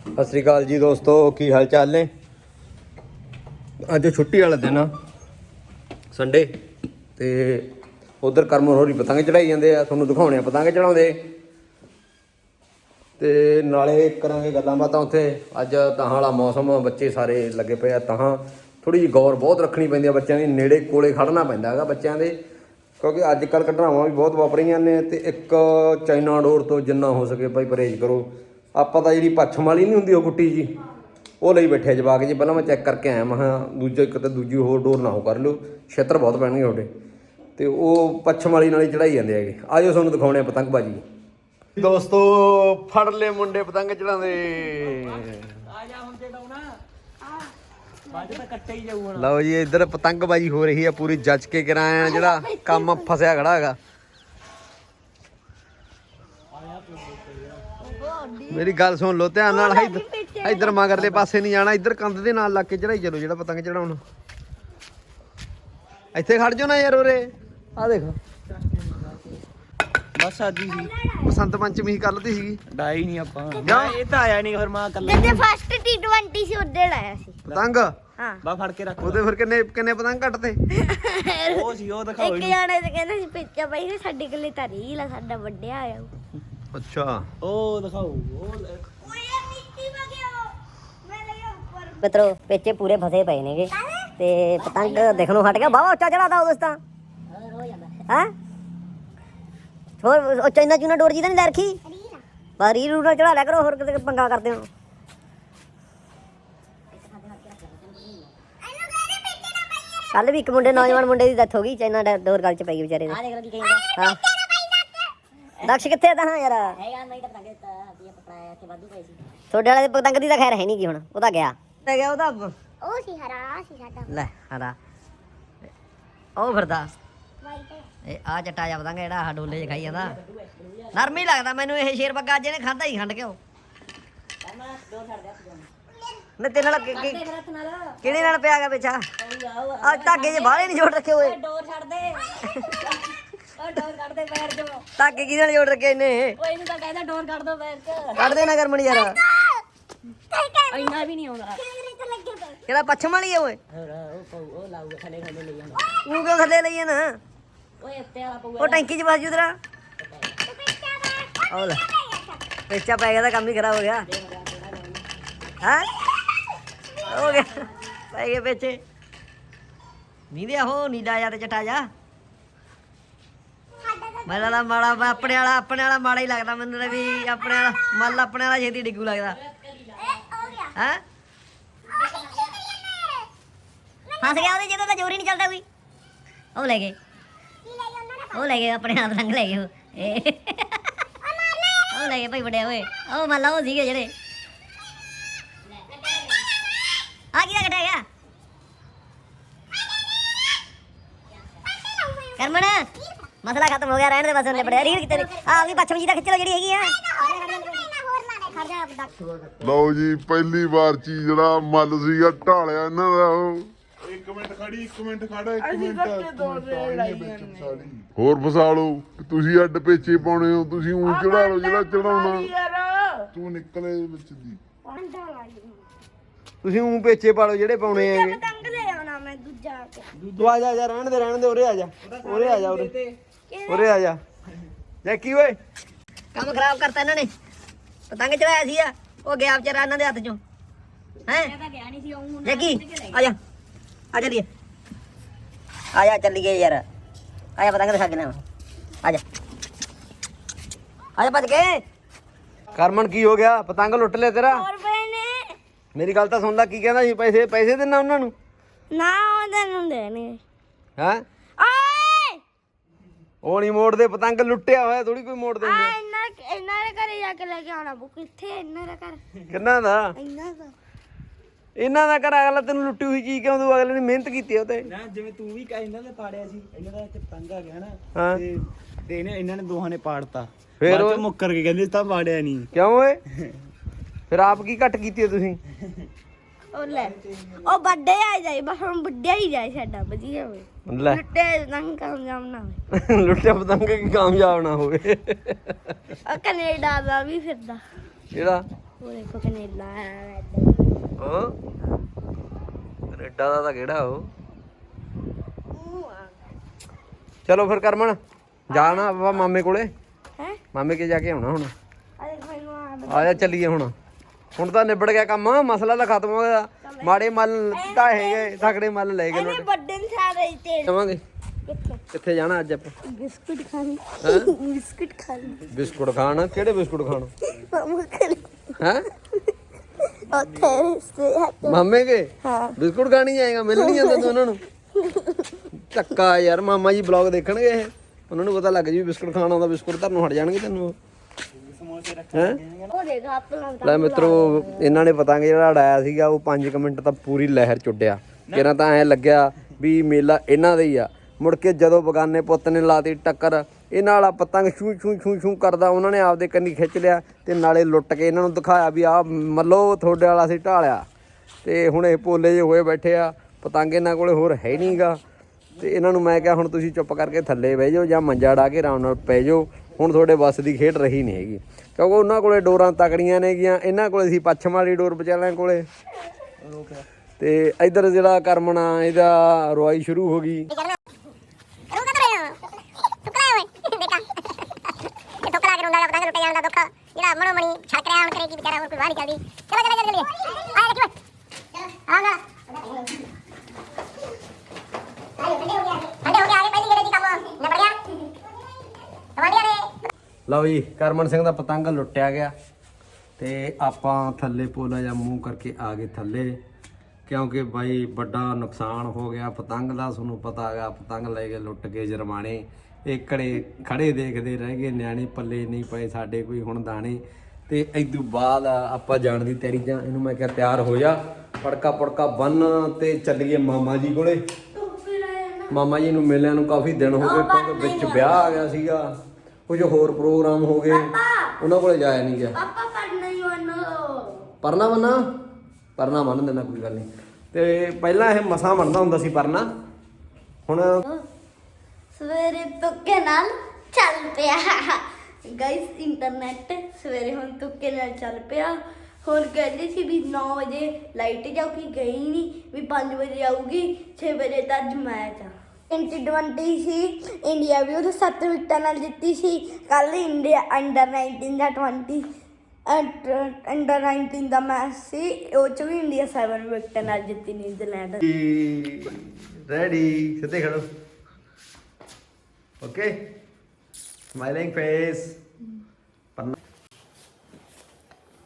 ਸਤਿ ਸ੍ਰੀ ਅਕਾਲ ਜੀ ਦੋਸਤੋ, ਕੀ ਹਾਲ ਚਾਲ ਨੇ? ਅੱਜ ਛੁੱਟੀ ਵਾਲਾ ਦਿਨ ਆ ਸੰਡੇ ਤੇ ਉਧਰ ਕਰਮ ਹੋਰੀ ਪਤੰਗ ਚੜਾਈ ਜਾਂਦੇ ਆ, ਤੁਹਾਨੂੰ ਦਿਖਾਉਣੇ ਆ ਪਤੰਗ ਚੜਾਉਂਦੇ। ਤੇ ਨਾਲੇ ਕਰਾਂਗੇ ਗੱਲਾਂ ਬਾਤਾਂ ਉੱਥੇ, ਅੱਜ ਤਾਂ ਵਾਲਾ ਮੌਸਮ, ਬੱਚੇ ਸਾਰੇ ਲੱਗੇ ਪਏ ਆ ਤਾਂ ਥੋੜੀ ਜਿਹੀ ਗੌਰ ਬਹੁਤ ਰੱਖਣੀ ਪੈਂਦੀ ਆ ਬੱਚਿਆਂ ਦੀ, ਨੇੜੇ ਕੋਲੇ ਖੜਨਾ ਪੈਂਦਾ ਹੈਗਾ ਬੱਚਿਆਂ ਦੇ, ਕਿਉਂਕਿ ਅੱਜ ਕੱਲ ਘਟਨਾਵਾਂ ਵੀ ਬਹੁਤ ਵਾਪਰੀਆਂ ਨੇ, ਤੇ ਇੱਕ ਚਾਈਨਾ ਡੋਰ ਤੋਂ ਜਿੰਨਾ ਹੋ ਸਕੇ ਭਾਈ ਪਰਹੇਜ਼ ਕਰੋ। ਆਪਾਂ ਤਾਂ ਜਿਹੜੀ ਪੱਛਮ ਵਾਲੀ ਨਹੀਂ ਹੁੰਦੀ ਉਹ ਕੁੱਟੀ ਜੀ, ਉਹ ਲਈ ਬੈਠੇ ਜਵਾਕ ਜੀ, ਪਹਿਲਾਂ ਮੈਂ ਚੈੱਕ ਕਰਕੇ ਆਇਆ, ਮੈਂ ਕਿਹਾ ਇੱਕ ਤੇ ਦੂਜੀ ਹੋਰ ਡੋਰ ਨਾ ਹੋ ਕਰ ਲਿਓ, ਛੇਤਰ ਬਹੁਤ ਪੈਣਗੇ ਤੁਹਾਡੇ। ਤੇ ਉਹ ਪੱਛਮ ਵਾਲੀ ਨਾਲ ਹੀ ਚੜਾਈ ਜਾਂਦੇ ਹੈਗੇ। ਆਜੋ ਤੁਹਾਨੂੰ ਦਿਖਾਉਣੇ ਪਤੰਗਬਾਜੀ। ਦੋਸਤੋ, ਫੜ ਲੈ ਮੁੰਡੇ ਪਤੰਗ ਚੜਾਉਂਦੇ। ਆ ਜਾ ਹੁਣ ਡਾਉਣਾ ਬਾਅਦ ਤਾਂ ਕੱਟੇ ਹੀ ਜਾਊ ਹੁਣ ਲਓ ਜੀ, ਇੱਧਰ ਪਤੰਗਬਾਜੀ ਹੋ ਰਹੀ ਹੈ ਪੂਰੀ ਜੱਜ ਕੇ ਕਰਾਇਆ ਜਿਹੜਾ ਕੰਮ ਫਸਿਆ ਖੜਾ ਹੈਗਾ। ਮੇਰੀ ਗੱਲ ਸੁਣ ਲਓ ਧਿਆਨ ਨਾਲ ਇੱਧਰ ਇੱਧਰ ਮਗਰਲੇ ਪਾਸੇ ਨਹੀਂ ਜਾਣਾ ਇੱਧਰ ਕੰਧ ਦੇ ਨਾਲ ਲੱਗ ਕੇ ਚੜਾਈ ਚਲੋ ਜਿਹੜਾ ਪਤੰਗ ਚੜਾਉਣਾ। ਇੱਥੇ ਖੜ ਜਾਓ ਨਾ ਯਾਰ ਉਰੇ। ਆ ਦੇਖ। ਬਸ ਆਦੀ ਸੀ। ਬਸੰਤ ਪੰਚਮੀ ਕੱਲ ਦੀ ਸੀਗੀ। ਡਾਈ ਨਹੀਂ ਆਪਾਂ। ਮੈਂ ਇਹ ਤਾਂ ਆਇਆ ਨਹੀਂ ਫਿਰ ਮੈਂ ਕੱਲਾ ਜਦ ਫਸਟ T20 ਸੀ ਉਹਦੇ ਲਾਇਆ ਸੀ। ਪਤੰਗ? ਹਾਂ। ਬਾ ਫੜ ਕੇ ਰੱਖ ਉਹਦੇ ਫਿਰ ਕਿੰਨੇ ਕਿੰਨੇ ਪਤੰਗ ਕੱਟਦੇ ਉਹ ਸੀ ਉਹ ਦਿਖਾਓ ਇੱਕ ਜਾਣੇ ਤੇ ਕਹਿੰਦੇ ਸੀ ਪਿੱਛੇ ਪਈ ਸਾਡੇ ਕੋਲੇ ਤਾਂ ਰੀਲ ਆ ਸਾਡਾ ਵੱਡਿਆ ਆਇਆ ਅੱਛਾ। ਉਹ ਦਿਖਾਓ। ਉਹ ਲੈ। ਓਏ ਮਿੱਟੀ ਵਗਿਆ ਮੈਂ ਲਿਆ ਉੱਪਰ। ਮਿੱਤਰੋ ਪੇਚੇ ਪੂਰੇ ਫਸੇ ਪਏ ਨੇਗੇ। ਤੇ ਪਤੰਗ ਦੇਖਣੋਂ ਹਟ ਗਿਆ। ਬਾਵਾ ਉੱਚਾ ਚੜਾਦਾ ਉਦੋਂ ਤਾਂ ਹਾਂ? ਹੋਰ ਉਹ ਚਾਈਨਾ ਚੂਨਾ ਡੋਰ ਜੀ ਤਾਂ ਨਹੀਂ ਲੈ ਰੱਖੀ? ਬਸ ਰੀਲ ਰੂਲ ਨਾਲ ਚੜਾ ਲਿਆ ਕਰੋ ਹੋਰ ਕਿਤੇ ਪੰਗਾ ਕਰਦੇ ਹੋ। ਕੱਲ ਵੀ ਇੱਕ ਮੁੰਡੇ ਨੌਜਵਾਨ ਮੁੰਡੇ ਦੀ ਡੈਥ ਹੋ ਗਈ। ਚਾਈਨਾ ਡੋਰ ਗੱਲ ਚ ਪੈ ਗਈ ਵਿਚਾਰੇ ਦੇ। ਦੇਖ ਲੋ ਕੀ ਕਹਿੰਦਾ। ਹਾਂ। ਦਕਸ਼ ਕਿੱਥੇ ਤਾਂ ਹਾਂ ਯਾਰ? ਹੈਗਾ ਨਹੀਂ ਤਾਂ ਪਤੰਗ ਦਿੱਤਾ ਵੀ ਪਕੜਾਇਆ ਇੱਥੇ ਵਾਧੂ ਪਏ ਸੀ। ਤੁਹਾਡੇ ਵਾਲੇ ਦੇ ਪਤੰਗ ਦੀ ਤਾਂ ਖੈਰ ਹੈ ਨਹੀਂ ਗੀ ਹੁਣ ਉਹ ਤਾਂ ਗਿਆ। ਲੈ ਗਿਆ ਉਹਦਾ ਉਹ ਸੀ ਹਰਾ ਸੀ ਸਾਡਾ। ਲੈ ਹਰਾ। ਉਹ ਫਿਰਦਾ ਇਹ ਆ ਚਟਾ ਜਾ ਪਤੰਗ ਜਿਹੜਾ ਆਹ ਡੋਲੇ 'ਚ ਖਾਈ ਜਾਂਦਾ। ਨਰਮ ਹੀ ਲੱਗਦਾ ਮੈਨੂੰ ਇਹ ਸ਼ੇਰ ਬੱਗਾ ਅੱਜ ਇਹਨੇ ਖਾਦਾ ਹੀ ਖੰਡ ਕਿਉਂ ਨੇ ਤੇ ਨਾਲ ਕਿ- ਕਿ- ਕਿਹੜੇ ਨਾਲ ਪਿਆ ਗਿਆ ਪਿੱਛਾ ਆ? ਧਾਗੇ ਜੇ ਬਾਹਲੇ ਨਹੀਂ ਜੋੜ ਰੱਖੇ ਹੋਏ। ਡੋਰ ਛੱਡ ਦੇ। ਉਹ ਡੋਰ ਕੱਢ ਦੇ ਪੈਰ ਚੋਂ ਧਾਗੇ ਕਿਹਦੇ ਨਾਲ ਜੋੜ ਰੱਖੇ ਇਹਨੇ ਉਹ ਇਹਨੂੰ ਤਾਂ ਕਹਿੰਦਾ ਡੋਰ ਕੱਢ ਦੋ ਪੈਰ ਚ ਕੱਢ ਦੇ ਨਾ ਕਰਮਣੀ ਯਾਰ। ਇੰਨਾ ਵੀ ਨਹੀਂ ਆਉਂਦਾ। ਕੈਮਰੇ ਤੇ ਲੱਗੇ ਪਏ ਕਿਹੜਾ ਪੱਛਮ ਵਾਲੀ ਹੈ ਓਏ? ਹੋਰ ਉਹ ਪਊ- ਉਹ ਲਾਊਗਾ ਥੱਲੇ ਥੱਲੇ ਲਈ ਜਾਂਦਾ ਤੂੰ ਕਿਉਂ ਥੱਲੇ ਲਈਏ ਨਾ? ਓਏ ਉੱਤੇ ਵਾਲਾ ਪਊਗਾ। ਉਹ ਟੈਂਕੀ 'ਚ ਫਸ ਜੂ ਤੇਰਾ। ਉਹ ਲੈ। ਪੇਚਾ ਪੈ ਗਿਆ ਤਾਂ ਕੰਮ ਹੀ ਖਰਾਬ ਹੋ ਗਿਆ। ਹਾਂ? ਹੋ ਗਿਆ। ਪੈ ਗਏ ਪੇਚੇ। ਨੀਂਦੇ ਆਹੋ ਜਾ ਤੇ ਚਟਾ ਜਾ ਮੈਨੂੰ ਤਾਂ ਮਾੜਾ ਆਪਣੇ ਵਾਲਾ ਆਪਣੇ ਵਾਲਾ ਮਾੜਾ ਹੀ ਲੱਗਦਾ ਮੈਨੂੰ ਤਾਂ ਵੀ, ਆਪਣੇ ਵਾਲਾ ਮੱਲ ਆਪਣੇ ਵਾਲਾ ਛੇਤੀ ਡਿੱਗੂ ਲੱਗਦਾ। ਹੈ? ਫਸ ਗਿਆ ਉਹਦੇ, ਜਦੋਂ ਤਾਂ ਜ਼ੋਰ ਹੀ ਨਹੀਂ ਚੱਲਦਾ ਕੋਈ। ਉਹ ਲੈ ਗਏ। ਉਹ ਲੈ ਗਏ, ਆਪਣੇ ਹੱਥ ਰੰਗ ਲੈ ਗਏ ਉਹ। ਉਹ ਲੈ ਗਏ ਭਾਈ ਵੱਡੇ ਓਏ ਉਹ ਮੰਨ ਉਹ ਸੀਗੇ ਜਿਹੜੇ। ਆ ਕੀ ਕਟਿਆ ਗਿਆ? ਕਰਮਣ। ਮਸਲਾ ਖਤਮ ਹੋ ਗਿਆ ਰਹਿਣ ਦੇ ਬਸ ਉਹਨੇ ਬੜਿਆ ਰੀਲ ਕਿਤੇ ਆ ਵੀ ਪੱਛਮ ਜੀ ਦਾ ਖਿੱਚ ਲੋ ਜਿਹੜੀ ਹੈਗੀ ਆ। ਲਓ ਜੀ ਪਹਿਲੀ ਵਾਰ ਚੀਜ਼ ਜਿਹੜਾ ਮੱਲ ਸੀਗਾ ਢਾਲਿਆ ਇਹਨਾਂ ਦਾ ਉਹ। ਇੱਕ ਮਿੰਟ ਖੜੀ ਇੱਕ ਮਿੰਟ ਖੜਾ ਇੱਕ ਮਿੰਟ। ਹੋਰ ਫਸਾ ਲਓ ਤੁਸੀਂ ਅੱਡ ਪੇਚੇ ਪਾਉਣੇ ਹੋ ਤੁਸੀਂ ਉਂ ਚੜਾ ਲਓ ਜਿਹੜਾ ਚੜਾਉਣਾ ਤੂੰ ਨਿਕਲੇ ਵਿੱਚ ਦੀ। ਤੁਸੀਂ ਉਂ ਪੇਚੇ ਪਾ ਲਓ ਜਿਹੜੇ ਪਾਉਣੇ ਹੈਗੇ। ਪਤੰਗ ਲੈ ਆਉਣਾ ਮੈਂ ਦੂਜਾ ਆ ਕੇ। ਤੂੰ ਆ ਜਾ ਜਾ ਰਹਿਣ ਦੇ ਰਹਿਣ ਦੇ ਉਰੇ ਆ ਜਾ। ਉਰੇ ਆ ਜਾ ਉਰੇ। ਉਰੇ ਆ ਜਾ। ਜੈਕੀ ਓਏ। ਕੰਮ ਖਰਾਬ ਕਰਤਾ ਇਹਨਾਂ ਨੇ। ਪਤੰਗ ਚੜਾਇਆ ਸੀ ਆ ਉਹ ਗਿਆ ਵਿਚਾਰਾ ਇਹਨਾਂ ਦੇ ਹੱਥ ਚੋਂ। ਹੈ? ਗਿਆ ਨਹੀਂ ਸੀ ਉਹ ਜੱਗੀ ਆ ਜਾ। ਆ ਚੱਲੀਏ। ਆ ਜਾ ਚੱਲੀਏ ਯਾਰ। ਆ ਜਾ ਪਤੰਗ ਦਿਖਾ ਕੇ ਨਾ ਆ ਜਾ। ਆ ਜਾ ਭੱਜ ਕੇ। ਕਰਮਨ ਕੀ ਹੋ ਗਿਆ? ਪਤੰਗ ਲੁੱਟ ਲਿਆ ਤੇਰਾ? ਮੇਰੀ ਗੱਲ ਤਾਂ ਸੁਣ ਲੈ ਕੀ ਕਹਿੰਦਾ ਸੀ? ਪੈਸੇ ਪੈਸੇ ਦੇਣਾ ਉਹਨਾਂ ਨੂੰ? ਨਾ ਉਹਦੇ ਨੂੰ ਦੇਣੇ। ਹੈ? ਉਹ ਨਹੀਂ ਮੋੜਦੇ ਪਤੰਗ ਲੁੱਟਿਆ ਹੋਇਆ ਥੋੜੀ ਕੋਈ ਮੋੜ ਆ ਦਿੰਦੇ ਇਹਨਾਂ ਇਹਨਾਂ ਦੇ ਘਰੇ ਜਾ ਕੇ ਲੈ ਕੇ ਆਉਣਾ ਬੁੱਕ ਕਿੱਥੇ ਇਹਨਾਂ ਦਾ ਘਰ। ਕਿੰਨਾ ਦਾ? ਇਹਨਾਂ ਦਾ। ਇਹਨਾਂ ਦਾ ਘਰ ਅਗਲਾ ਤੈਨੂੰ ਲੁੱਟੀ ਹੋਈ ਚੀਜ਼ ਕਿਉਂ ਦੂ ਅਗਲੇ ਨੇ ਮਿਹਨਤ ਕੀਤੀ ਉਹ ਤੇ। ਨਾ ਜਿਵੇਂ ਤੂੰ ਵੀ ਕਹ ਇਹਨਾਂ ਪਾੜਿਆ ਸੀ। ਇਹਨਾਂ ਦਾ ਇੱਕ ਪਤੰਗ ਆ ਗਿਆ ਨਾ ਹਾਂ। ਤੇ ਤੇ ਇਹਨੇ ਇਹਨਾਂ ਨੇ ਦੋਹਾਂ ਨੇ ਪਾੜਤਾ। ਫਿਰ ਬਾਅਦ ਉਹ- ਮੁੱਕਰ ਕੇ ਕਹਿੰਦੇ ਤਾਂ ਪਾੜਿਆ ਨਹੀਂ। ਕਿਉਂ ਓਏ? ਫਿਰ ਆਪ ਕੀ ਘੱਟ ਕੀਤੀ ਤੁਸੀਂ? ਉਹ ਲੈ। ਉਹ ਵੱਡੇ ਆ ਜਾਈ ਬਸ ਹੁਣ ਵੱਡਿਆ ਹੀ ਜਾਏ ਸਾਡਾ ਵਧੀਆ ਹੋਵੇ। ਲੈ। ਲੁੱਟੇ ਨੰਗ ਕਾਮਯਾਬ ਨਾ ਹੋਵੇ। ਲੁੱਟਿਆ ਪਤੰਗ ਕੀ ਕਾਮਯਾਬ ਨਾ ਹੋਵੇ। ਉਹ ਕੈਨੇਡਾ ਦਾ ਵੀ ਫਿਰਦਾ। ਜਿਹੜਾ ਉਹ ਦੇਖੋ ਕੈਨੇਡਾ ਹੈ ਉਹ ਕੈਨੇਡਾ ਦਾ ਤਾਂ ਕਿਹੜਾ ਉਹ? ਚਲੋ ਫਿਰ ਕਰਮਨ ਜਾਣਾ ਆਪਾਂ ਮਾਮੇ ਕੋਲੇ। ਹੈ? ਮਾਮੇ ਕੇ ਜਾ ਕੇ ਆਉਣਾ ਹੁਣ। ਆ ਦੇਖੋ ਇਹਨੂੰ ਆ ਆ ਜਾ ਚੱਲੀਏ ਹੁਣ। ਹੁਣ ਤਾਂ ਨਿਬੜ ਗਿਆ ਕੰਮ ਮਸਲਾ ਤਾਂ ਖਤਮ ਹੋ ਗਿਆ। ਮਾੜੇ ਮੱਲ ਤਾਂ ਹੈਗੇ ਤਕੜੇ ਮੱਲ ਲੈ ਗਏ ਇਹਨੇ ਲੋਟ। ਵੱਡੇ ਨੇ ਸਾਰੇ ਤੇ ਜਾਵਾਂਗੇ। ਕਿੱਥੇ? ਕਿੱਥੇ ਜਾਣਾ ਅੱਜ ਆਪਾਂ? ਬਿਸਕੁਟ ਖਾਣੀ? ਬਿਸਕੁਟ ਖਾਣੀ। ਬਿਸਕੁਟ ਖਾਣ? ਕਿਹੜੇ ਬਿਸਕੁਟ ਖਾਣ? ਮਾਮਾ ਕਰ ਹੈ? ਉੱਥੇ ਰਿਸ਼ਤੇ ਹੱਥ। ਮਾਮੇ ਕੇ? ਹਾਂ। ਬਿਸਕੁਟ ਖਾਣੀ ਜਾਏਗਾ ਮਿਲ ਨਹੀਂ ਜਾਂਦਾ ਤੂੰ ਉਹਨਾਂ ਨੂੰ। ਧੱਕਾ ਯਾਰ ਮਾਮਾ ਜੀ ਬਲੌਗ ਦੇਖਣਗੇ ਇਹ। ਉਹਨਾਂ ਨੂੰ ਪਤਾ ਲੱਗ ਜੀ ਵੀ ਬਿਸਕੁਟ ਖਾਣਾ ਆਉਂਦਾ ਬਿਸਕੁਟ ਧਰਨ ਹਟ ਜਾਣਗੇ ਤੈਨੂੰ ਉਹ। ਆਪਣਾ ਲੈ ਮਿੱਤਰੋ ਇਹਨਾਂ ਨੇ ਪਤੰਗ ਜਿਹੜਾ ਉਡਾਇਆ ਸੀਗਾ ਉਹ 5 ਮਿੰਟ ਤਾਂ ਪੂਰੀ ਲਹਿਰ ਚੁੱਡਿਆ। ਕਿਰਾਂ ਤਾਂ ਐ ਲੱਗਿਆ ਵੀ ਮੇਲਾ ਇਹਨਾਂ ਦਾ ਹੀ ਆ। ਮੁੜ ਕੇ ਜਦੋਂ ਬਗਾਨੇ ਪੁੱਤ ਨੇ ਲਾਤੀ ਟੱਕਰ ਇਹਨਾਂ ਵਾਲਾ ਪਤੰਗ ਛੂ ਛੂ ਛੂ ਛੂ ਕਰਦਾ ਉਹਨਾਂ ਨੇ ਆਪਦੇ ਕੰਨੀ ਖਿੱਚ ਲਿਆ ਤੇ ਨਾਲੇ ਲੁੱਟ ਕੇ ਇਹਨਾਂ ਨੂੰ ਦਿਖਾਇਆ ਵੀ ਆਹ ਮੱਲੋ ਤੁਹਾਡੇ ਵਾਲਾ ਸੀ ਢਾਲਿਆ। ਤੇ ਹੁਣ ਇਹ ਪੋਲੇ ਜੇ ਹੋਏ ਬੈਠੇ ਆ ਪਤੰਗ ਇਹਨਾਂ ਕੋਲੇ ਹੋਰ ਹੈ ਨਹੀਂਗਾ ਤੇ ਇਹਨਾਂ ਨੂੰ ਮੈਂ ਕਿਹਾ ਹੁਣ ਤੁਸੀਂ ਚੁੱਪ ਕਰਕੇ ਥੱਲੇ ਬਹਿ ਜਾਓ ਜਾਂ ਮੰਜਾ ਡਾ ਕੇ ਆਰਾਮ ਨਾਲ ਪੈ ਜਾਓ। ਹੁਣ ਤੁਹਾਡੇ ਵੱਸ ਦੀ ਖੇਡ ਰਹੀ ਨਹੀਂ ਹੈਗੀ। ਕਿਉਂਕਿ ਉਹਨਾਂ ਕੋਲੇ ਡੋਰਾਂ ਤਕੜੀਆਂ ਨੇਗੀਆਂ ਇਹਨਾਂ ਕੋਲੇ ਸੀ ਪੱਛਮ ਵਾਲੀ ਡੋਰ ਵਿਚਾਲਿਆਂ ਕੋਲੇ। ਤੇ ਇਧਰ ਜਿਹੜਾ ਕਰਮਣਾ, ਇਹਦਾ ਰੁਆਈ ਸ਼ੁਰੂ ਹੋ ਗਈ। ਜਿਹੜਾ ਮਣੋ ਮਣੀ ਛੜਕ ਰਿਹਾ ਹੁਣ ਕਰੇ ਕੀ ਵਿਚਾਰਾ ਹੁਣ ਕੋਈ ਬਾਹਰ ਚੱਲਦੀ। ਚਲੋ ਚਲੋ ਚਲੋ ਚਲੋ। ਆ ਦੇਖੋ ਆਗਾ ਆਇਓ ਠੰਡੇ ਹੋ ਗਿਆ ਠੰਡੇ ਹੋ ਗਿਆ ਆਗੇ ਪਹਿਲੀ ਗੇੜੇ ਦੀ ਕੰਮ ਨਿਬੜ ਗਿਆ ਤੁਹਾਡੀਆਂ ਨੇ ਲਓ ਜੀ ਕਰਮਨ ਸਿੰਘ ਦਾ ਪਤੰਗ ਲੁੱਟਿਆ ਗਿਆ ਤੇ ਆਪਾਂ ਥੱਲੇ ਪੋਲਾ ਜਾਂ ਮੂੰਹ ਕਰਕੇ ਆ ਗਏ ਥੱਲੇ ਕਿਉਂਕਿ ਬਾਈ ਵੱਡਾ ਨੁਕਸਾਨ ਹੋ ਗਿਆ ਪਤੰਗ ਦਾ ਤੁਹਾਨੂੰ ਪਤਾ ਹੈਗਾ ਪਤੰਗ ਲੈ ਕੇ ਲੁੱਟ ਕੇ ਜਰਮਾਣੇ ਏਕੜੇ ਖੜੇ ਦੇਖਦੇ ਰਹਿ ਗਏ ਨਿਆਣੇ ਪੱਲੇ ਨਹੀਂ ਪਏ ਸਾਡੇ ਕੋਈ ਹੁਣ ਦਾਣੇ। ਤੇ ਇਦੋਂ ਬਾਅਦ ਆਪਾਂ ਜਾਣ ਦੀ ਤਿਆਰੀ ਜਾਂ ਇਹਨੂੰ ਮੈਂ ਕਿਹਾ ਤਿਆਰ ਹੋ ਜਾ ਪੜਕਾ ਪੜਕਾ ਬੰਨ ਤੇ ਚੱਲੀਏ ਮਾਮਾ ਜੀ ਕੋਲੇ। ਮਾਮਾ ਜੀ ਨੂੰ ਮਿਲਿਆ ਨੂੰ ਕਾਫੀ ਦਿਨ ਹੋ ਗਏ ਕਿਉਂਕਿ ਵਿੱਚ ਵਿਆਹ ਆ ਗਿਆ ਸੀਗਾ। ਕੁਝ ਹੋਰ ਪ੍ਰੋਗਰਾਮ ਹੋ ਗਏ। ਉਹਨਾਂ ਕੋਲੇ ਜਾਇਆ ਨਹੀਂ ਗਿਆ। ਪਾਪਾ ਪੜਨਾ ਹੀ ਵਨੋ ਪਰਨਾ ਬੰਨਾ ਪਰਨਾ ਦੇਣਾ ਕੋਈ ਗੱਲ ਨਹੀਂ। ਤੇ ਪਹਿਲਾਂ ਇਹ ਮਸਾਂ ਬਣਦਾ ਹੁੰਦਾ ਸੀ ਪਰਨਾ ਹੁਣ ਸਵੇਰੇ ਤੁੱਕੇ ਨਾਲ ਚੱਲ ਪਿਆ। ਗਾਇਸ ਇੰਟਰਨੈਟ ਸਵੇਰੇ ਹੁਣ ਤੁੱਕੇ ਨਾਲ ਚੱਲ ਪਿਆ। ਹੁਣ ਕਹਿੰਦੇ ਸੀ ਵੀ 9 ਵਜੇ ਲਾਈਟ ਜਾਊਗੀ ਗਈ ਨਹੀਂ ਵੀ 5 ਵਜੇ ਆਊਗੀ 6 ਵਜੇ ਤਾਂ ਅੱਜ ਮੈਚ ਆ। 2020 ਸੀ ਇੰਡੀਆ ਵੀ ਉਹਦੇ 7 ਵਿਕਟਾਂ ਨਾਲ ਜਿੱਤੀ ਸੀ ਕੱਲ ਇੰਡੀਆ ਅੰਡਰ 19 ਦਾ 20 ਅੰਡਰ 19 ਦਾ ਮੈਚ ਸੀ ਉਹ ਚ ਵੀ ਇੰਡੀਆ 7 ਵਿਕਟਾਂ ਨਾਲ ਜਿੱਤੀ ਨਿਊਜ਼ੀਲੈਂਡ ਰੈਡੀ ਸਿੱਧੇ ਖੜੋ। ਓਕੇ ਸਮਾਈਲਿੰਗ ਫੇਸ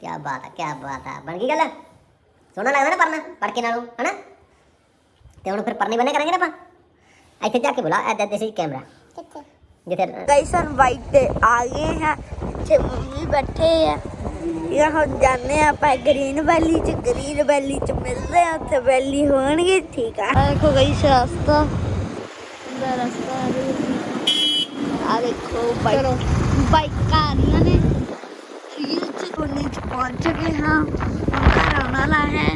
ਕੀ ਬਾਤ ਹੈ ਕੀ ਬਾਤ ਹੈ ਬਣ ਗਈ ਗੱਲ? ਸੋਹਣਾ ਲੱਗਦਾ ਨਾ ਪਰਨਾ ਪੜਕੇ ਨਾਲੋਂ ਹਨਾ? ਤੇ ਹੁਣ ਫਿਰ ਪਰਨੇ ਬੰਨੇ ਕਰਾਂਗੇ ਨਾ ਆਪਾਂ? ਇੱਥੇ ਜਾ ਕੇ ਬੁਲਾ ਐਦਾਂ ਦੇ ਸੀ ਕੈਮਰਾ ਕਿੱਥੇ ਜਿੱਥੇ ਕਈ ਸਰ ਬਾਈਕ ਤੇ ਆ ਗਏ हैं ਤੇ ਮੰਮੀ ਬੈਠੇ ਆ ਇਹ ਹੁਣ ਜਾਂਦੇ ਆ ਆਪਾਂ ਗ੍ਰੀਨ ਵੈਲੀ ਚ ਗ੍ਰੀਨ ਵੈਲੀ ਚ ਮਿਲਦੇ ਆ ਉੱਥੇ ਵੈਲੀ ਹੋਣਗੇ ਠੀਕ ਆ ਦੇਖੋ ਗਈ ਰਸਤਾ ਦਾ ਰਸਤਾ ਆ ਦੇਖੋ ਬਾਈਕ ਬਾਈਕਾਂ ਆ ਰਹੀਆਂ ਨੇ ਰੀਲ ਚ ਕੋਨੇ ਚ ਪਹੁੰਚ ਗਏ ਹਾਂ ਹੁਣ ਘਰ ਆਉਣ ਵਾਲਾ ਹੈ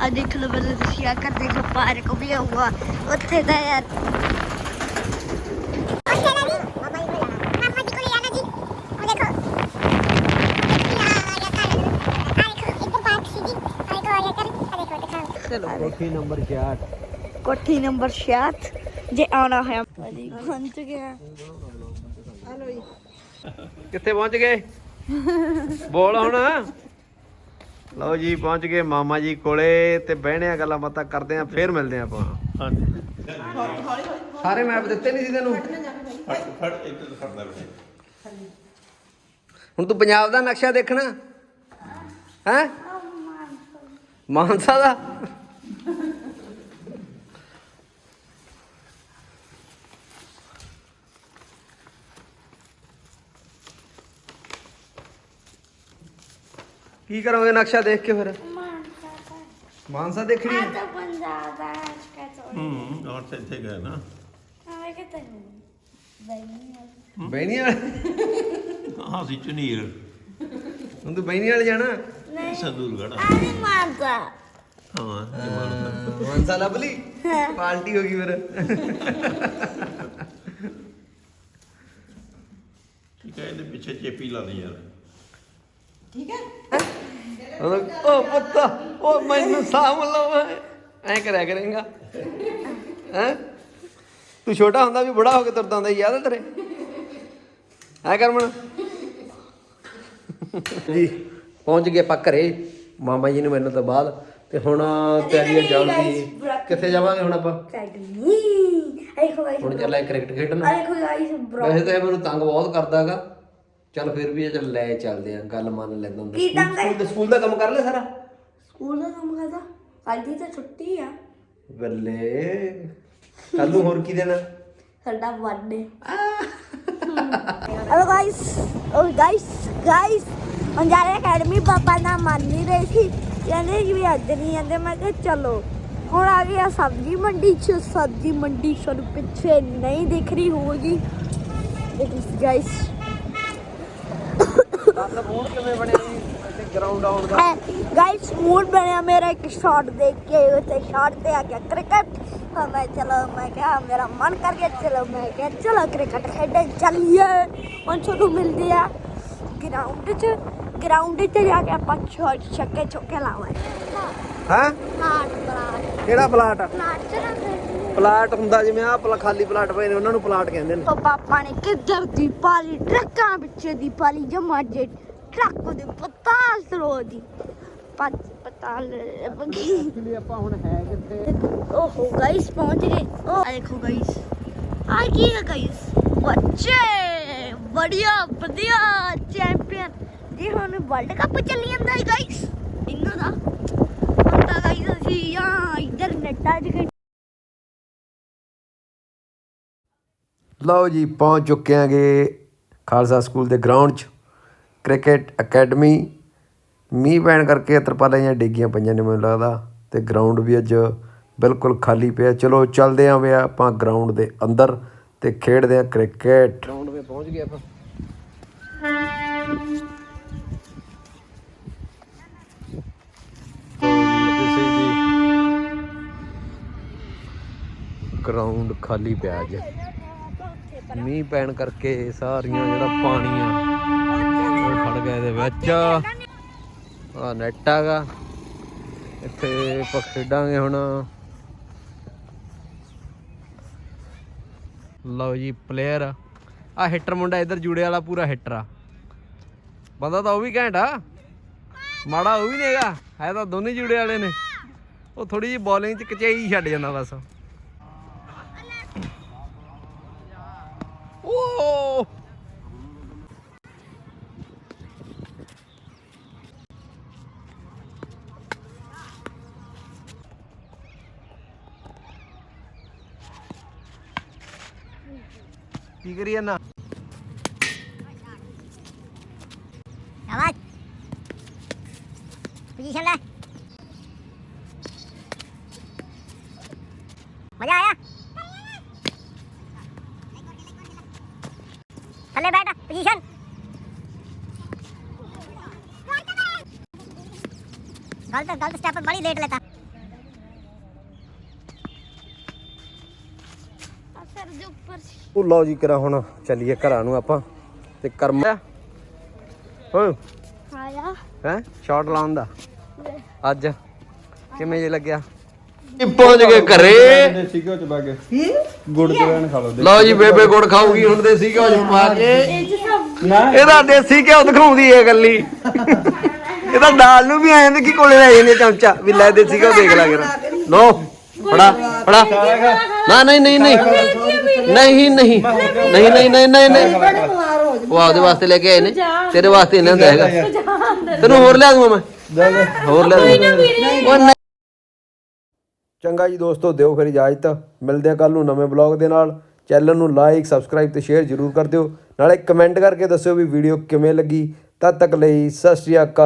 ਆ ਦੇਖ। ਲਓ ਬਲੇ ਤੁਸੀਂ ਆ ਕਰ ਦੇਖੋ ਪਾਰਕ ਵੀ ਆਊਗਾ ਉੱਥੇ ਤਾਂ ਯਾਰ ਕੋਠੀ ਨੰਬਰ 66 ਕੋਠੀ ਨੰਬਰ 66 ਜੇ ਆਉਣਾ ਹੈ ਭਾਜੀ ਪਹੁੰਚ ਗਿਆ। ਕਿੱਥੇ ਪਹੁੰਚ ਗਏ? ਬੋਲ ਹੁਣ। ਲਓ ਜੀ ਪਹੁੰਚ ਗਏ ਮਾਮਾ ਜੀ ਕੋਲੇ ਤੇ ਬਹਿਣੇ ਆ ਗੱਲਾਂ ਬਾਤਾਂ ਕਰਦੇ ਆ ਫੇਰ ਮਿਲਦੇ ਆ ਆਪਾਂ। ਹਾਂਜੀ। ਸਾਰੇ ਮੈਪ ਦਿੱਤੇ ਨਹੀਂ ਸੀ ਤੈਨੂੰ? ਫੜ ਇੱਕ ਫੜਦਾ ਬੈਠੇ ਹੁਣ ਤੂੰ ਪੰਜਾਬ ਦਾ ਨਕਸ਼ਾ ਦੇਖਣਾ। ਹੈ? ਮਾਨਸਾ ਦਾ? ਕੀ ਕਰੋਗੇ ਨਕਸ਼ਾ ਦੇਖ ਕੇ ਫਿਰ? ਮਾਨਸਾ ਦੇਖਣੀ ਹੈ? ਤਾਂ ਪੰਜਾਬ ਦਾ ਅਸ਼ਕਾ ਹੂੰ। ਔਰ ਤੇ ਇੱਥੇ ਗਏ ਨਾ। ਆਵੇ ਕਿ ਤੈਨੂੰ ਬੈਣੀ ਵਾਲੇ ਹਾਂ ਸੀ ਚੁਨੀਰ। ਹੁਣ ਤੂੰ ਬੈਣੀ ਵਾਲੇ ਜਾਣਾ ਸੰਦੂਰਗੜ ਆਰੇ ਮਾਰਦਾ ਹਾਂ ਇਹ ਮਾਰਦਾ ਮਾਨਸਾ। ਲੱਭ ਲਈ? ਪਾਰਟੀ ਹੋ ਗਈ ਫਿਰ। ਠੀਕ ਹੈ ਇਹਦੇ ਪਿੱਛੇ ਚੇਪੀ ਲਾ ਲਈ ਯਾਰ। ਉਹ ਪੁੱਤਾ ਉਹ ਮੈਨੂੰ ਸਾਂਭ ਲਓ ਐ ਕਰਿਆ ਕਰੇਗਾ। ਹੈ? ਤੂੰ ਛੋਟਾ ਹੁੰਦਾ ਵੀ ਬੁੜਾ ਹੋ ਕੇ ਤੁਰਦਾ ਹੁੰਦਾ ਯਾਦ ਹੈ ਤੇਰੇ? ਐ ਕਰਮਣ? ਜੀ ਪਹੁੰਚ ਗਏ ਆਪਾਂ ਘਰੇ। ਮਾਮਾ ਜੀ ਨੂੰ ਮੈਨੂੰ ਤੋਂ ਬਾਅਦ। ਤੇ ਹੁਣ ਤਿਆਰੀ ਹੈ ਜਾਣ ਦੀ ਕਿੱਥੇ ਜਾਵਾਂਗੇ ਹੁਣ ਆਪਾਂ? ਹੁਣ ਚੱਲਾਂ ਕ੍ਰਿਕਟ ਖੇਡਣ। ਵੈਸੇ ਤਾਂ ਇਹ ਮੈਨੂੰ ਤੰਗ ਬਹੁਤ ਕਰਦਾਗਾ। ਚੱਲ ਫਿਰ ਵੀ ਇਹ ਚੱਲ ਲੈ ਚੱਲਦੇ ਆ ਗੱਲ ਮੰਨ ਲੈਂਦਾ ਹੁੰਦਾ ਕੀ ਸਕੂਲ- ਸਕੂਲ ਦਾ- ਸਕੂਲ ਦਾ ਕੰਮ ਕਰ ਲੈ ਸਾਰਾ ਸਕੂਲ ਦਾ ਕੰਮ ਕਰਦਾ ਕੱਲ ਦੀ ਤਾਂ ਛੁੱਟੀ ਆ ਬੱਲੇ ਕੱਲ ਨੂੰ ਹੋਰ ਕੀ ਦੇਣਾ ਸਾਡਾ birthday hello guys oh guys guys हम जा रहे अकेडमी पापा ना मान नहीं रहे थी कहने कि भी अज नहीं आते मैं कहा चलो हूँ आ गया सब्जी मंडी छ सब्जी मंडी सर पीछे नहीं दिख रही होगी गाइस ਦੱਸ ਫੋਨ ਕਿਵੇਂ ਬਣਿਆ ਸੀ? ਇੱਥੇ ਗਰਾਊਂਡ ਆਉਣ ਦਾ। ਗਾਇਸ ਮੂਡ ਬਣਿਆ ਮੇਰਾ ਇੱਕ ਸ਼ਾਟ ਦੇਖ ਕੇ ਉੱਤੇ ਸ਼ਾਟ ਤੇ ਆ ਗਿਆ ਕ੍ਰਿਕਟ ਹਾਂ ਮੈਂ ਚਲੋ ਮੈਂ ਕਿਹਾ ਮੇਰਾ ਮਨ ਕਰ ਗਿਆ ਚਲੋ ਮੈਂ ਕਿਹਾ ਚਲੋ ਕ੍ਰਿਕਟ ਖੇਡਣ ਚੱਲੀਏ। ਹੁਣ ਤੁਹਾਨੂੰ ਮਿਲਦੇ ਆ ਗਰਾਊਂਡ 'ਚ। ਗਰਾਊਂਡ 'ਤੇ ਜਾ ਕੇ ਆਪਾਂ ਛੋਟ ਛੱਕੇ ਚੌਕੇ ਲਾਵਾਂਗੇ। ਹੈ? ਨਾਟ ਪਲਾਟ ਕਿਹੜਾ ਪਲਾਟ ਨਾਟ ਚਲਾ ਪਲਾਟ ਹੁੰਦਾ, ਜਿਵੇਂ ਆ ਖਾਲੀ ਪਲਾਟ ਪਏ ਨੇ, ਉਹਨਾਂ ਨੂੰ ਪਲਾਟ ਕਹਿੰਦੇ ਨੇ। ਉਹ ਪਾਪਾ ਨੇ ਕਿੱਧਰ ਦੀ ਪਾਲੀ? ਟਰੱਕਾਂ ਪਿੱਛੇ ਦੀ ਪਾਲੀ, ਜਮਾ ਜੇ ਟਰੱਕ ਦੇ ਪਤਾਲ ਸਰੋ ਦੀ। ਪਤ, ਪਤਾਲ ਬਗੀ ਲਈ ਆਪਾਂ ਹੁਣ ਹੈ ਕਿੱਥੇ ਓਹੋ ਗਾਇਸ ਪਹੁੰਚ ਗਏ। ਉਹ ਆ ਦੇਖੋ ਗਾਇਸ ਆ ਕੀ ਹੈ ਗਾਇਸ ਬੱਚੇ ਬੜੀਆ ਵਧੀਆ ਚੈਂਪੀਅਨ ਜੀ ਹੁਣ ਵਰਲਡ ਕੱਪ ਚੱਲੀ ਜਾਂਦਾ ਹੈ ਗਾਇਸ ਇਹਨਾਂ ਦਾ ਹੁਣ ਤਾਂ ਗਾਇਸ ਅਸੀਂ ਯਾਂ ਇੱਧਰ ਨੱਟਾ ਚ ਲਓ ਜੀ ਪਹੁੰਚ ਚੁੱਕੇ ਆਂਗੇ ਖਾਲਸਾ ਸਕੂਲ ਦੇ ਗਰਾਊਂਡ 'ਚ ਕ੍ਰਿਕਟ ਅਕੈਡਮੀ। ਮੀਂਹ ਪੈਣ ਕਰਕੇ ਤਰਪਾਲਾਂ ਜਿਹੀਆਂ ਡਿੱਗੀਆਂ ਪਈਆਂ ਨੇ ਮੈਨੂੰ ਲੱਗਦਾ ਤੇ ਗਰਾਊਂਡ ਵੀ ਅੱਜ ਬਿਲਕੁਲ ਖਾਲੀ ਪਿਆ। ਚਲੋ ਚੱਲਦੇ ਆਂ ਵੇ ਆਪਾਂ ਗਰਾਊਂਡ ਦੇ ਅੰਦਰ ਤੇ ਖੇਡਦੇ ਆਂ ਕ੍ਰਿਕਟ। ਗਰਾਊਂਡ 'ਤੇ ਪਹੁੰਚ ਗਏ ਆਪਾਂ। ਗਰਾਊਂਡ ਖਾਲੀ ਪਿਆ ਅੱਜ। ਮੀਂਹ ਪੈਣ ਕਰਕੇ ਸਾਰੀਆਂ ਜਿਹੜਾ ਪਾਣੀ ਆ ਉਹ ਖੜ ਗਿਆ ਇਹਦੇ ਵਿੱਚ। ਆ ਨੈਟ ਹੈਗਾ। ਇੱਥੇ ਆਪਾਂ ਹੁਣ। ਲਓ ਜੀ ਪਲੇਅਰ ਆ ਹਿੱਟਰ ਮੁੰਡਾ ਇੱਧਰ ਜੁੜੇ ਵਾਲਾ ਪੂਰਾ ਹਿੱਟਰ ਆ। ਬੰਦਾ ਤਾਂ ਉਹ ਵੀ ਘੈਂਟ ਆ। ਮਾੜਾ ਉਹ ਵੀ ਨਹੀਂ ਹੈ ਤਾਂ ਦੋਨੇ ਜੁੜੇ ਵਾਲੇ ਨੇ। ਉਹ ਥੋੜੀ ਜਿਹੀ ਬੋਲਿੰਗ ਚ ਕਚਾਈ ਛੱਡ ਜਾਂਦਾ ਬਸ। Wow. Đi cái riêng nào. Cảm ơn Cái gì xem đây? ਤਾਂ ਗਲਤ ਸਟੈਪ ਬੜੀ ਲੇਟ ਲੈਤਾ। ਉਹ ਲਓ ਜੀ ਕਰਾ ਹੁਣ ਚੱਲੀਏ ਘਰਾਂ ਨੂੰ ਆਪਾਂ ਤੇ ਕਰਮ ਹੋ ਆਇਆ। ਹੈ? ਸ਼ਾਟ ਲਾਉਣ ਦਾ। ਅੱਜ। ਕਿਵੇਂ ਜੇ ਲੱਗਿਆ? ਪਹੁੰਚ ਗਏ ਘਰੇ। ਦੇਸੀ ਘਿਓ ਚ ਪਾ ਕੇ? ਗੁੜ ਜਵੈਣ ਖਾ ਲਓ ਲਓ ਜੀ ਬੇਬੇ ਗੁੜ ਖਾਊਗੀ ਹੁਣ ਦੇਸੀ ਘਿਓ ਚ ਪਾ ਕੇ। ਇਹਦਾ ਦੇਸੀ ਘਿਓ ਦਿਖਾਉਂਦੀ ਹੈ ਗੱਲੀ ਇਹਦਾ ਦਾਲ ਨੂੰ ਵੀ ਆਏ ਕਿ ਕੋਲੇ ਲੈ ਜਾਂਦੇ ਚਮਚਾ? ਵੀ ਲੈ ਦੇਸੀ ਘਿਓ ਦੇਖ ਲਾ ਕਰਾ ਲੋ ਫੜਾ ਫੜਾ। ਨਾ, ਨਹੀਂ ਨਹੀਂ ਨਹੀਂ। ਨਹੀਂ ਨਹੀਂ। ਨਹੀਂ ਨਹੀਂ ਨਹੀਂ ਨਹੀਂ ਨਹੀਂ। ਉਹ ਆਪਦੇ ਵਾਸਤੇ ਲੈ ਕੇ ਆਏ ਨੇ। ਤੇਰੇ ਵਾਸਤੇ ਇਹਨਾਂ ਦਾ ਹੈਗਾ। ਤੈਨੂੰ ਹੋਰ ਲਿਆ ਦੂੰਗਾ ਮੈਂ? ਹੋਰ ਲਿਆ ਦੂੰਗਾ। ਚੰਗਾ ਜੀ ਦੋਸਤੋ, ਦਿਓ ਫਿਰ ਇਜਾਜ਼ਤ। ਮਿਲਦੇ ਆ ਕੱਲ ਨੂੰ ਨਵੇਂ ਬਲੌਗ ਦੇ ਨਾਲ। ਚੈਨਲ ਨੂੰ ਲਾਈਕ ਸਬਸਕ੍ਰਾਈਬ ਤੇ ਸ਼ੇਅਰ ਜ਼ਰੂਰ ਕਰ ਦਿਓ। ਨਾਲੇ ਕਮੈਂਟ ਕਰਕੇ ਦੱਸਿਓ ਵੀ ਵੀਡੀਓ ਕਿਵੇਂ ਲੱਗੀ। ਤਦ ਤੱਕ ਲਈ ਸਤਿ ਸ਼੍ਰੀ ਅਕਾਲ।